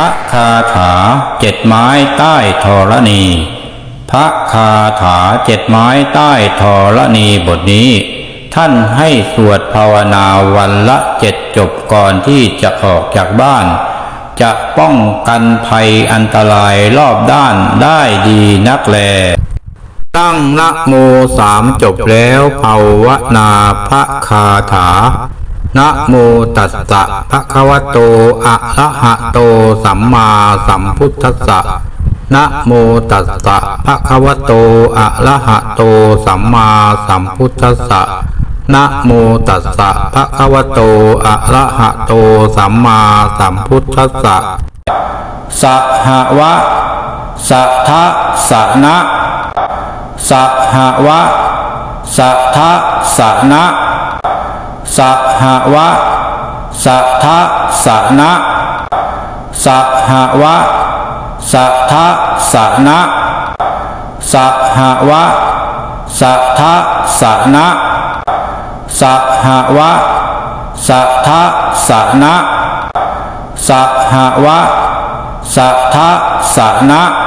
พระคาถาเจ็ดไม้ใต้ธรณี พระคาถาเจ็ดไม้ใต้ธรณีบทนี้ ท่านให้สวดภาวนาวันละเจ็ดจบก่อนที่จะออกจากบ้าน จะป้องกันภัยอันตรายรอบด้านได้ดีนักแล ตั้งนะโมสามจบแล้วภาวนาพระคาถา นะโมตัสสะภะคะวะโต อะระหะโต สัมมาสัมพุทธัสสะนะโมตัสสะภะคะวะโต อะระหะโต สัมมาสัมพุทธัสสะนะโมตัสสะภะคะวะโต อะระหะโต สัมมาสัมพุทธัสสะสหวะสัทธะสนะสหวะสัทธะสนะ สหวะสัทธะสนะสหวะสัทธะสนะสหวะสัทธะสนะสหวะสัทธะสนะสหวะสัทธะสนะ